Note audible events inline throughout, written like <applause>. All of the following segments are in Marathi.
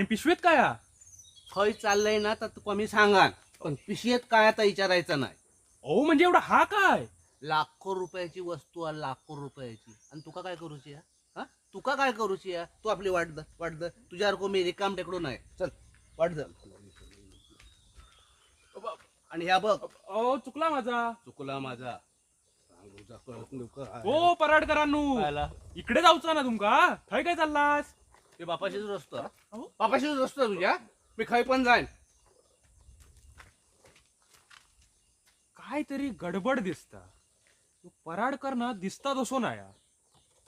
आणि पिशवीत काय हा? खय चाललंय ना तर तू कमी सांगा पण पिशयेत काय आता विचारायचं नाही. अहो म्हणजे एवढा हा काय? लाखो रुपयाची वस्तू आहे लाखो रुपयाची. आणि तुका काय करूची आहे? हा? तुका काय करूची आहे? तू आपली वाट द वाट द. तुझ्यावर कोणी रिकाम टेकडू नाही. चल वाट द. आणि ह्या बघ. अहो चुकला माझा. चुकला माझा. हो पराडकरांनू. इकडे जाऊचा ना तुमका थंय काय चाललास? ते बापाशीच रस्तो. अहो. बापाशीच रस्तो तुझ्या. मी खय पण जाईन. काहीतरी गडबड दिसता. तो पराडकर ना दिसता तसो ना या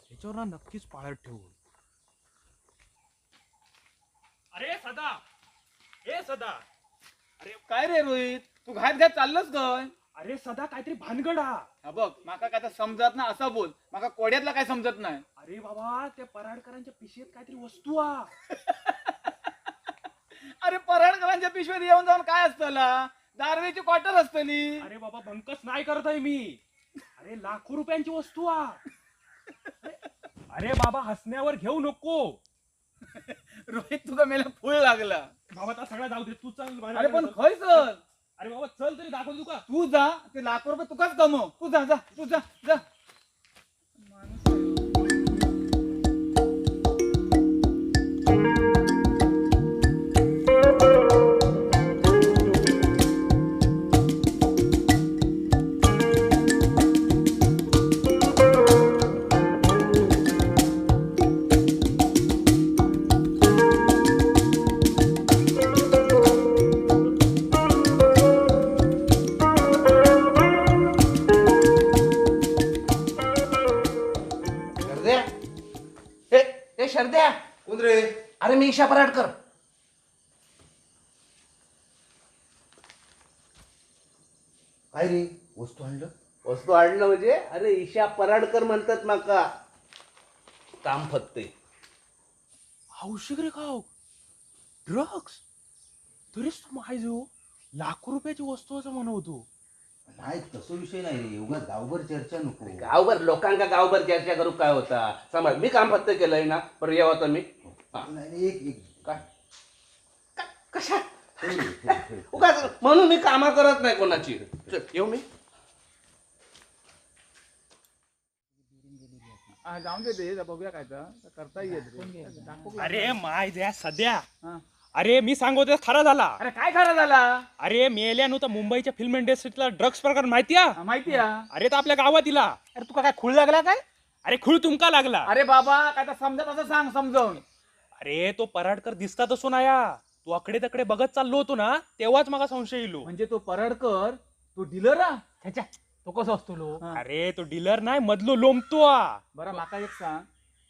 ह्याच्यावर ना नक्कीच पाळत ठेवू. अरे सदा. ए सदा. अरे काय रे रोहित? तू घात घात चाललंस काय अरे सदा काहीतरी भानगड हा. हा बघ माका काय समजत ना असं बोल. माका कोड्यातला काय समजत नाही. अरे बाबा त्या पराडकरांच्या पिशेत काहीतरी वस्तू <laughs> अरे पराडकरांच्या पिशवीत येऊन जाऊन काय असतला दारवेची क्वार्टर असतली. अरे बाबा बंकस नाही करत आहे मी. अरे लाखो रुपयांची वस्तू अरे बाबा हसण्यावर घेऊ नको. <laughs> रोहित तुका मेला फुल लागला. बाबा आता सगळं जाऊ दे. तू चल अरे पण खय चल. अरे बाबा चल तरी दाखव तू का? तू जा ते लाख रुपये तुकाच कमव तू जा जा तू जा जा. शरद्या ईशा पराडकर काय रे वस्तू आणलं? वस्तू आणलं म्हणजे? अरे ईशा पराडकर म्हणतात माका. काम फत्ते औषध रे खाऊ ड्रग्स तरीच तू माहिती हो लाखो रुपयाची वस्तू असं म्हणवतो नाही तसं विषय नाही रे. उगा गावभर चर्चा नको. गावभर लोकांका गावभर चर्चा करू काय होता? समज मी काम फत्ते केलंय ना? पर येवा तर मी. नाही, एक एक. काय? कशा. <laughs> उगाच म्हणून मी कामा करत नाही कोणाची. चल, येऊ मी. हा, जाऊन दे ते जा बघूया काय तर. करता येत. दाखव. अरे माय द्या सध्या. हा. अरे मी सांगतो खरा झाला. अरे काय खरा झाला? अरे मेल्यानु तर मुंबईच्या फिल्म इंडस्ट्रीतला ड्रग्स प्रकार माहिती आहे? हा, माहिती आहे. अरे तर आपल्या गावात दिला अरे तुका काय खूळ लागला काय? अरे खुळ तुमका लागला. अरे बाबा काय तर समजत असं सांग समजावून. अरे तो पराडकर दिसता तसो ना या. तू अकडे तकडे बघत चाललो होतो ना तेव्हाच मला संशय येलो म्हणजे तो परडकर तो डीलर हा त्याच्या तो कसं असतो लो? हा. अरे तो डीलर नाही मधलो लोंबतो हा. बरं माका एक सांग.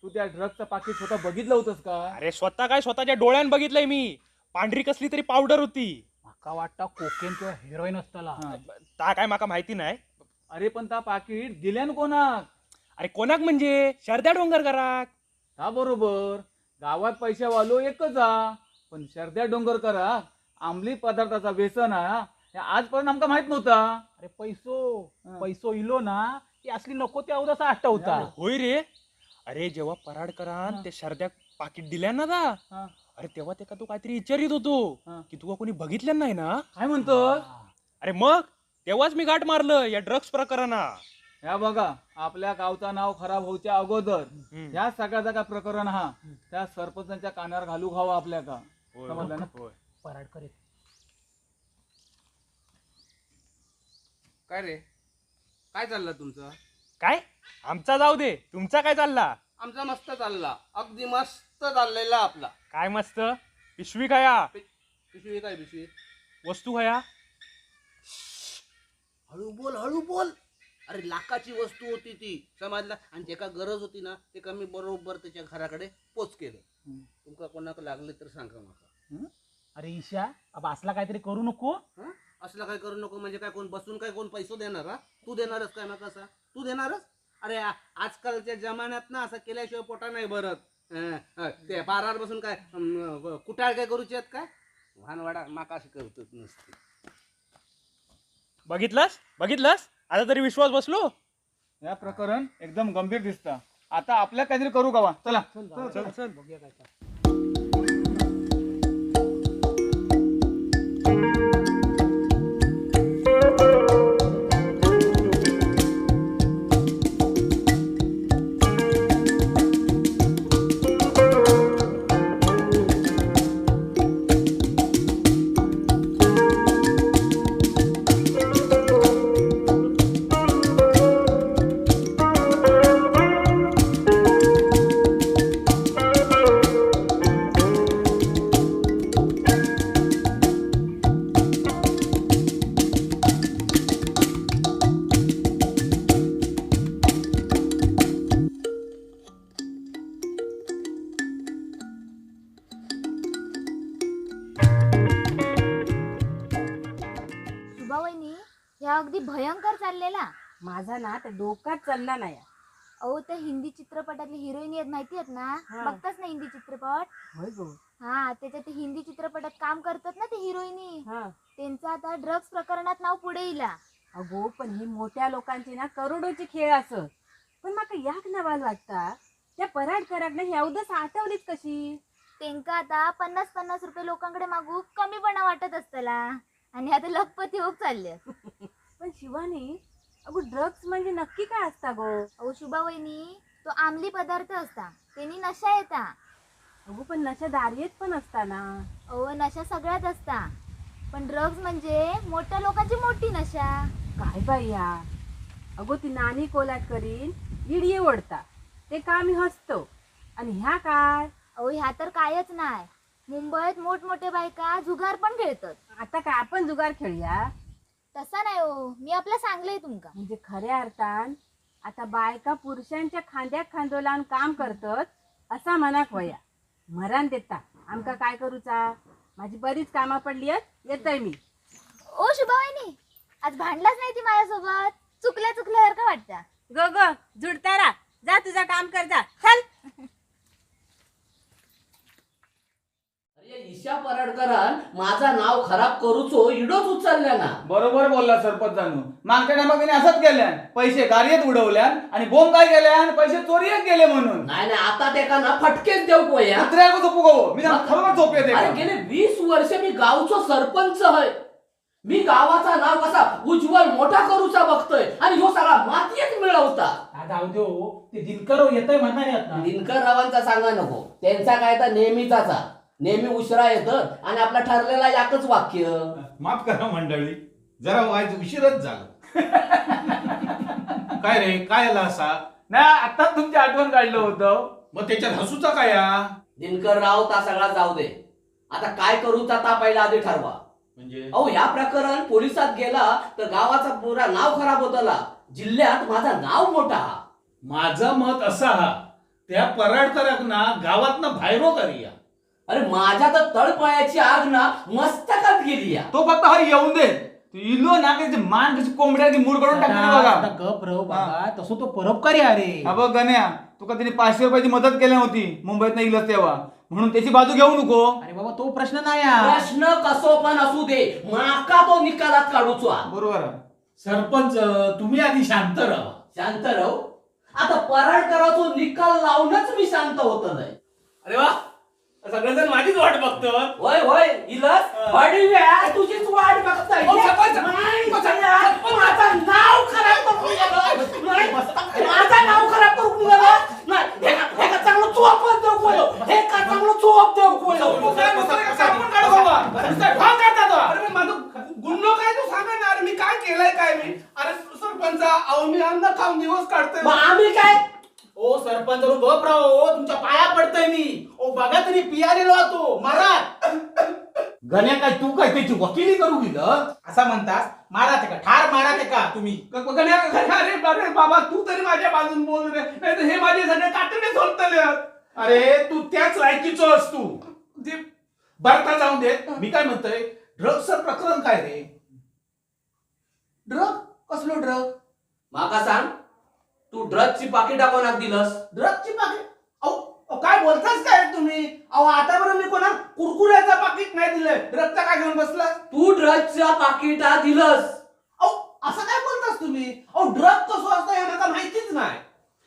तू त्या ड्रगचं पाकिट स्वतः बघितलं होतंस का? अरे स्वतः काय स्वतःच्या डोळ्यान बघितलंय मी. पांढरी कसली तरी पावडर होती. माका वाटतं कोकेन किंवा हेरोईन असताला. हा. ता काय माका माहिती नाही. अरे पण त्या पाकिट दिल्यान कोणाक? अरे कोणाक म्हणजे? शरद्या डोंगर कराक हा बरोबर. गावात पैसे वालो एकच हा. पण शरद्या डोंगर करा आंबली पदार्थाचा व्यसन हा. हे आजपर्यंत आमका माहीत नव्हता. अरे पैसो हा. पैसो इलो ना ती असली नको त्या अवधासा आठवता. होय रे. अरे जेव्हा पराडकरान हा. ते शरद्या पाकिट दिल्या ना दा हा. अरे तेव्हा ते का तू काहीतरी विचारित होतो हा. की तुला कोणी बघितलं नाही ना? काय म्हणतोस? अरे मग तेव्हाच मी गाठ मारलं या ड्रग्स प्रकरणा ह्या बघा आपल्या गावचं नाव खराब होऊच्या अगोदर. ह्या सगळ्या जागा प्रकरण हा? त्या सरपंचांच्या कानावर घालू खावा आपल्या का? समजलं ना? पराडकर काय रे? काय चाललं तुमचं? काय? आमचा जाऊ दे. तुमचा काय चालला? आमचा मस्त चालला. अगदी मस्त चाललेला आपला. काय मस्त? पिशवी खाया. पिशवी काय पिशवी? वस्तू खाया. हळू बोल हळू बोल. अरे लाखाची वस्तू होती ती समजला. आणि जे का गरज होती ना ते का मी बरोबर त्याच्या घराकडे पोच केलं. हम्म. तुमका कोणाक लागले तर सांगा माका अरे ईशा अब असला काहीतरी करू नको. हं? असलं काय करू नको म्हणजे काय कोण बसून काय कोण पैसे देणार हा? तू देणारच काय ना कसा? तू देणारच? अरे आ- आजकालच्या जमान्यात ना असं केल्याशिवाय पोटा नाही भरत. ते बारावर बसून काय अं, कुटाळ काय करूचे आहेत काय? भानवाडा माका अशी करतच नसते. बघितलंस? बघितलंस? आता तरी विश्वास बसलो? या प्रकरण एकदम गंभीर दिसतं. आता आपल्या काहीतरी करू का वा? चला. चल चल चल बघूया काय काय अगदी भयंकर चाललेला. माझा ना त्या डोक्यात चालला नाही. अहो त्या हिंदी चित्रपटातली हिरोईन आहेत माहिती आहेत ना? हा. बघताच ना हिंदी चित्रपट? होय गो. हा त्याच्यात ते हिंदी चित्रपटात काम करतात ना ते हिरोईनी. हा. त्यांचं आता ड्रग्ज प्रकरणात नाव पुढे येईल. अगो पण ही मोठ्या लोकांची ना करोडोची खेळ असत पण माका याक नवाल वाटता. त्या पराडकराक ना ह्यावदस आठवलीच कशी? त्यांका आता पन्नास पन्नास रुपये लोकांकडे मागू कमीपणा वाटत असतला. आणि आता लखपती होत चालले पण शिवानी अगो ड्रग्स म्हणजे नक्की काय असता गो? अहो शुभावहिनी तो आमली पदार्थ असता. त्यांनी नशा येता. अगो पण नशा दारियेत पण असता ना. अहो नशा सगळ्यात असता. पण ड्रग्ज म्हणजे मोठ्या लोकांची मोठी नशा. काय बाई या? अगो ती नानी कोलाट करीन इडिये ओढता. ते का मी हसतो. आणि ह्या काय? अहो ह्या तर कायच नाही मुंबईत मोठमोठे बायका जुगार पण खेळतात. आता काय आपण जुगार खेळूया? तसा नाही हो. मी आपलं सांगलंय तुमका. म्हणजे खऱ्या अर्थान आता बायका पुरुषांच्या खांद्याक खांदो लावून काम करतत असा मनाक वया मरण देता. आमका काय करूचा? माझी बरीच कामा पडली आहेत येतय मी. ओ शुभावाहिनी आज भांडलाच नाही ती माझ्यासोबत. चुकल्या चुकल्यासारखं वाटतं. ग ग जुडतारा जा तुझा काम कर जा चल अरे ईशा पराडकरान माझा नाव खराब करूचो इडोच उचलल्या ना. बरोबर बोलला सरपंचानं. मागच्या त्याने असंच केल्यान पैसे गाडयेत उडवल्यान आणि बोंब काय केल्यान पैसे चोरीत गेले म्हणून. नाही नाही आता ते का ना फटकेच देऊ पोया. झोपू गो मी त्याला खरोखर झोप येते अरे गेले वीस वर्ष मी गावचो सरपंच आहे मी गावाचा नाव कसा उज्ज्वल मोठा करूचा बघतोय आणि ह्यो सगळा मातीत मिळवता. आता जाऊ दे हो ते दिनकर येतोय म्हणणार आहेत ना. दिनकर रावांचा सांगा नको. त्यांचा काय तर नेहमीचाचा नेहमी उशिरा येतं आणि आपला ठरलेला याकच वाक्य. माफ करा मंडळी जरा वाज उशीरच झालं. काय रे काय आला असा? ना आता तुमची आठवण काढलं होतं. मग त्याच्यात हसूचा काय हा? दिनकर राव ता सगळा जाऊ दे. आता काय करूचा ता पहिला आधी ठरवा. म्हणजे? अहो या प्रकरण पोलिसात गेला तर गावाचा पुरा नाव खराब होतला जिल्ह्यात माझा नाव मोठा. हा माझं मत असा हा त्या पराडकराक ना गावात बाहेरो करूया. अरे माझ्या तर तळपायाची आग ना मस्तकात गेली या. तो फक्त हा येऊन दे. तू इलो ना की मान कशी कोंबड्या की मूड काढून टाकली आता- बघा. आता गप रव बाबा तसं तो परोपकारी अरे हा बघ गण्या तुका तिने पाचशे रुपयाची मदत केली होती मुंबईत नाही इलस तेव्हा. म्हणून त्याची बाजू घेऊ नको. अरे बाबा तो प्रश्न नाही हा. प्रश्न कसो पण असू दे माका तो निकालात काढूचो हा. बरोबर. आहे. सरपंच तुम्ही आधी शांत राहा. शांत राहू. आता पराडकराचो निकाल लावूनच मी शांत होत नाही. अरे वा सगळेजण माझीच वाट बघतो होय होय इलस बडव्या तुझीच वाट बघताय ओ, सरपंच! नाही, माझं नाव खराब करून. नाही, माझं नाव खराब करून निघालं. नाही, हे का- हे का चांगलं चोपच देऊ कोयो. हे का चांगलं चोप देऊ. अरे माझं गुन्हा काय तू सांगा ना अरे मी काय केलंय काय मी अरे सरपंच अहो मी अन्न खाऊन दिवस काढतोय मग आम्ही काय ओ सरपंच गप राव हो तुमच्या पाया पडतोय मी ओ बघा तरी पियालेलो तो मारा गण्या काय तू काय त्याची वकिली करू गेलं असा म्हणतास मारा ते का? ठार मारा ते का तुम्ही? गण्या, गण्या, अरे अरे बाबा तू तरी माझ्या बाजून बोल रे. नाही तर हे माझे सगळे कातडे सोडतले अरे तू त्याच लायकीचो असतो जे भरता जाऊन देत मी काय म्हणतोय ड्रग्सचं प्रकरण काय रे? ड्रग? कसलो ड्रग? माका सांग तू ड्रगची पाकिटा कोणाक दिलस. ड्रगची पाकिट? अहो, काय बोलताच काय तुम्ही? अहो आतापर्यंत मी कोणा कुरकुऱ्याचा पाकिट नाही दिलंय ड्रगचा काय घेऊन बसला? तू ड्रगच्या पाकिटा दिलस. अहो असं काय बोलतास तुम्ही? अहो ड्रग कसं असतं हे मला माहितीच नाही.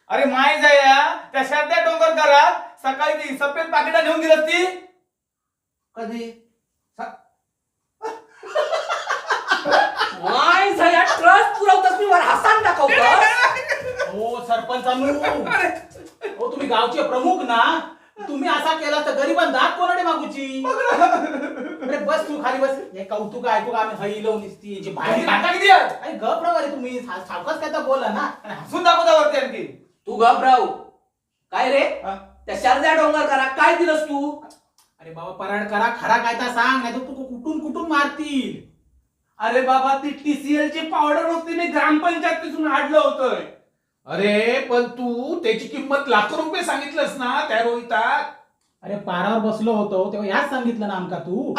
अरे माय जाया त्या शारदा डोंगर घरात? सकाळी ती सफेद पाकिटा नेऊन दिलं ती कधी? माय झया ट्रस्ट पुरवतास मी. वर हसान टाकवतो ओ सरपंचानू. ओ तुम्ही गावचे प्रमुख ना. तुम्ही असा केला तर गरिबां दात कोणाडे मागूची? अरे बस तू खाली बस. हे कौतुक ऐकू का आम्ही हई लावून दिसती जे भाजी बाहेर टाका किती आहे? अरे गप राव अरे तुम्ही. सा- सावकाश काय तर बोला ना. आणि हसून दाखवता वरती आणखी. तू घबराव काय रे? हा? त्या शारदा डोंगर करा. काय दिलस तू? अरे बाबा पराड करा. खरा काय तर सांग नाही तर तू कुठून कुठून मारतील? अरे बाबा ती टीसीएल ची पावडर होती मी ग्रामपंचायतीतून आणलं होतं अरे पण तू त्याची किंमत लाख रुपये सांगितलंस ना त्या रोहितात. अरे पारावर बसलो होतो तेव्हा ह्याच सांगितलं ना आमका तू.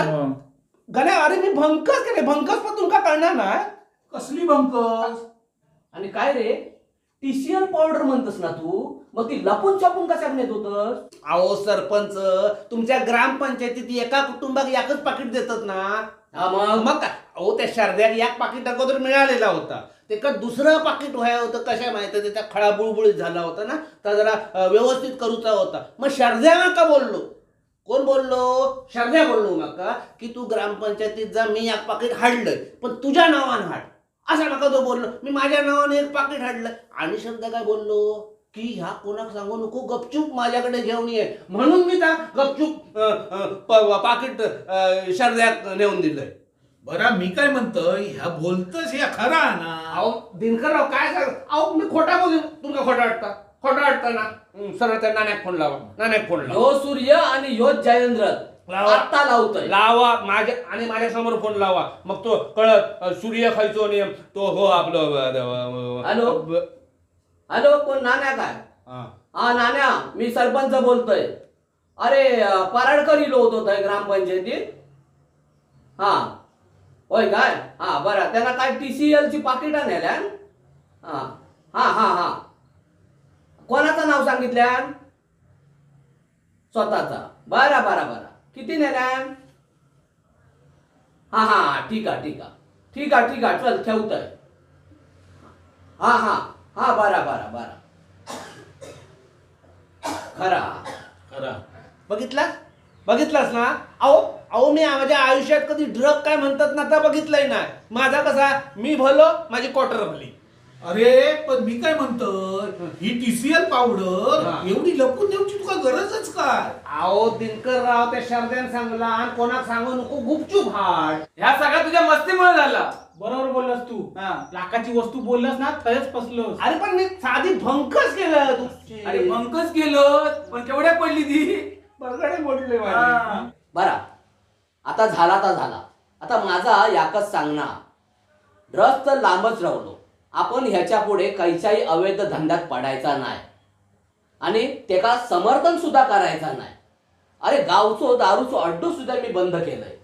गण्या अरे मी भंकस केले भंकस पण तुमका कळणार नाही कसली बंकस आणि काय रे? टीसीएल पावडर म्हणतस ना तू? मग ती लपून छपून कशात नेत होतस? अहो सरपंच तुमच्या ग्रामपंचायतीत एका कुटुंबाक एकच पाकिट देतात ना? हा मग? मग काय? अहो त्या शारद्याक एक पाकिट अगोदर मिळालेला होता. ते का दुसरं पाकिट व्हायला होतं कशा माहिती त्याचा खळा बुळबुळीत झाला होता ना? तर जरा व्यवस्थित करूचा होता. मग शारद्या का बोललो? कोण बोललो? शारद्या बोललो माका की तू ग्रामपंचायतीत जा मी एक पाकिट हाडलंय. पण तुझ्या नावानं हाड. असा नका तो बोललो. मी माझ्या नावाने एक पाकिट हाडलं. आणि शारद्या काय बोललो? की ह्या कोणाक सांगू नको गपचूप माझ्याकडे घेऊन ये. म्हणून मी त्या गपचूप पाकिट शारद्याक नेऊन दिलंय. बरं मी काय म्हणतोय ह्या बोलतस ह्या खरा ना. अहो दिनकरराव काय सांग अहो मी खोटा बोलू तुमका खोटा वाटता खोटा वाटता ना. हं, सरळ त्या नाण्याक फोन लावा. नाण्याक फोन लावा. ह्यो सूर्य आणि ह्यो जयेंद्र. लावा. आता लावतोय. लावा. माझ्या आणि माझ्यासमोर फोन लावा. मग तो कळत अ, सूर्य खायचो नियम. तो हो आपलं हॅलो? ब- हॅलो कोण नाण्या काय? हा. हा नाण्या मी सरपंच बोलतोय. अरे अं, पराडकर इलो होतो थंय ग्रामपंचायतीत. हा. होय काय? हा बरं. त्यांना काय टी सी एलची पाकिटा नेल्या हा हा हा हा. कोणाचं नाव सांगितल्यान स्वतःचा. बरं बरं बरं. किती नेल्यान हा हा ठीक आहे ठीक आहे. ठीक आहे ठीक आहे. चल ठेवतोय. हा हा. हा बरा बरा बरा. खरा. खरा. बघितलास बघितलास ना? अहो अहो मी माझ्या आयुष्यात कधी ड्रग काय म्हणतात ना आता बघितलंय ना माझा कसा मी भलो माझी क्वार्टर भली. अरे पण मी काय म्हणतोय ही टीसीएल पावडर हा. एवढी लपून देऊची तुका गरजच काय? अहो दिनकर राव त्या शारद्यान सांगला आणि कोणाक सांगू नको गुपचूप हाड. ह्या सगळ्या तुझ्या मस्तीमुळे झाला. बरोबर बोललास तू. हा. लाखाची वस्तू बोललास ना थयच फसलोस. अरे पण मी साधी भंकच केलं. तुमची अरे पंकज गेलो पण केवढ्या पडली ती? बरगडे बोलले माझे हा. बरा. आता झाला तर झाला. आता माझा याकच सांगणार ड्रस तर लांबच राहलो आपण ह्याच्या पुढे काहीच्याही अवैध धंद्यात पडायचा नाही. आणि त्याला समर्थन सुद्धा करायचा नाही. अरे गावचो दारूचो अड्डो सुद्धा मी बंद केलंय.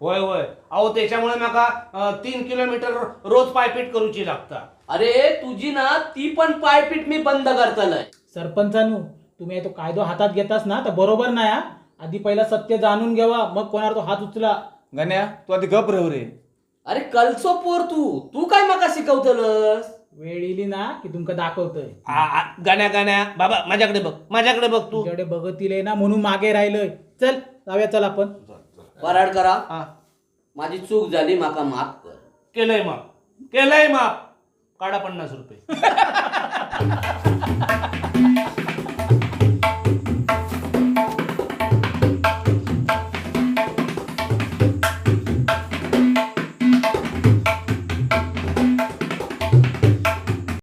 होय होय. अहो त्याच्यामुळे माका अं, तीन किलोमीटर रोज पायपीट करूची लागता. अरे तुझी ना ती पण पायपीट मी बंद करतलय. सरपंचानू तुम्ही तो कायदो हातात घेतास ना तर बरोबर नाही हा. आधी पहिला सत्य जाणून घ्यावा मग कोणावर तो हात उचला. गण्या तू आधी गप राहू रे. अरे कलसो पोर तू. तू काय मका शिकवतलस? वेळ येली ना की तुमका दाखवतोय. आ, आ, गाण्या गाण्या बाबा माझ्याकडे बघ माझ्याकडे बघ तू. तुझ्याकडे बघतील ना म्हणून मागे राहिलोय. चल जाऊया चल आपण. वराड करा. हा. माझी चूक झाली माका माफ कर. केलंय माप. केलंय माप. काढा पन्नास रुपये. <laughs>